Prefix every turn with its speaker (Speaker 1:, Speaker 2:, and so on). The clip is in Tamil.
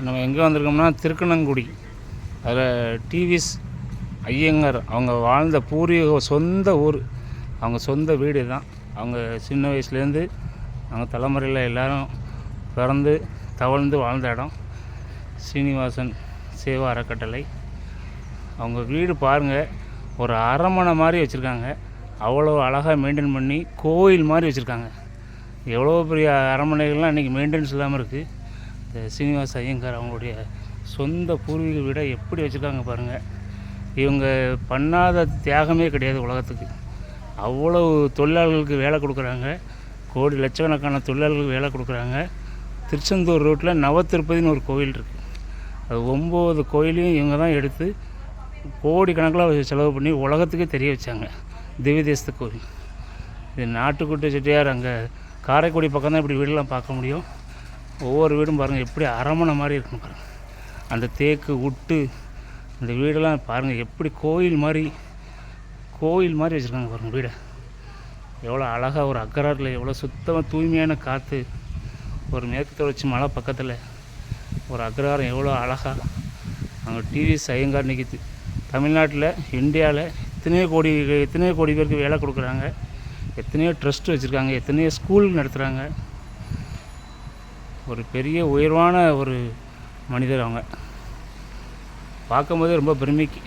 Speaker 1: நம்ம எங்கே வந்திருக்கோம்னா திருக்கணங்குடி. அதில் டிவிஸ் ஐயங்கார் அவங்க வாழ்ந்த பூர்வீக சொந்த ஊர். அவங்க சொந்த வீடு தான் அவங்க சின்ன வயசுலேருந்து அவங்க தலைமுறையில் எல்லாரும் பிறந்து தவழ்ந்து வாழ்ந்த இடம். சீனிவாசன் சேவா அறக்கட்டளை. அவங்க வீடு பாருங்கள் ஒரு அரமனை மாதிரி வச்சுருக்காங்க. அவ்வளோ அழகாக மெயின்டைன் பண்ணி கோயில் மாதிரி வச்சுருக்காங்க. எவ்வளோ பெரிய அரமனைகள்லாம் இன்றைக்கி மெயின்டெனன்ஸ் இல்லாமல் இருக்குது இந்த சீனிவாச ஐயங்கார் அவங்களுடைய சொந்த பூர்வீக வீடை எப்படி வச்சுருக்காங்க பாருங்கள் இவங்க பண்ணாத தியாகமே கிடையாது உலகத்துக்கு. அவ்வளவு தொழிலாளர்களுக்கு வேலை கொடுக்குறாங்க. கோடி லட்சக்கணக்கான தொழிலாளர்களுக்கு வேலை கொடுக்குறாங்க. திருச்செந்தூர் ரோட்டில் நவ ஒரு கோயில் இருக்குது அது ஒம்பது கோயிலையும் இவங்க தான் எடுத்து கோடிக்கணக்கில் செலவு பண்ணி உலகத்துக்கே தெரிய வச்சாங்க. திவ்ய தேசத்து கோயில் இது நாட்டுக்குட்டி செட்டியார் அங்கே காரைக்குடி பக்கம் தான் இப்படி வீடெல்லாம் பார்க்க முடியும். ஒவ்வொரு வீடும் பாருங்கள் எப்படி அரண்மனை மாதிரி இருக்கும் பாருங்கள் அந்த தேக்கு உட்டு இந்த வீடெல்லாம் பாருங்கள் எப்படி கோயில் மாதிரி கோயில் மாதிரி வச்சுருக்காங்க பாருங்கள் வீடை. எவ்வளோ அழகாக ஒரு அக்கராட்டில் எவ்வளோ சுத்தமாக தூய்மையான காற்று ஒரு மேற்கு தொடர்ச்சி மலை பக்கத்தில் ஒரு அக்ரஹாரம் எவ்வளோ அழகாக அங்கே டிவிஎஸ் ஐயங்கார் நிற்கிது தமிழ்நாட்டில் இந்தியாவில் எத்தனையோ கோடி எத்தனையோ கோடி பேருக்கு வேலை கொடுக்குறாங்க. எத்தனையோ ட்ரஸ்ட் வச்சுருக்காங்க. எத்தனையோ ஸ்கூல் நடத்துகிறாங்க ஒரு பெரிய உயர்வான ஒரு மனிதர் அவங்க. பார்க்கும்போதே ரொம்ப பெருமைக்கு.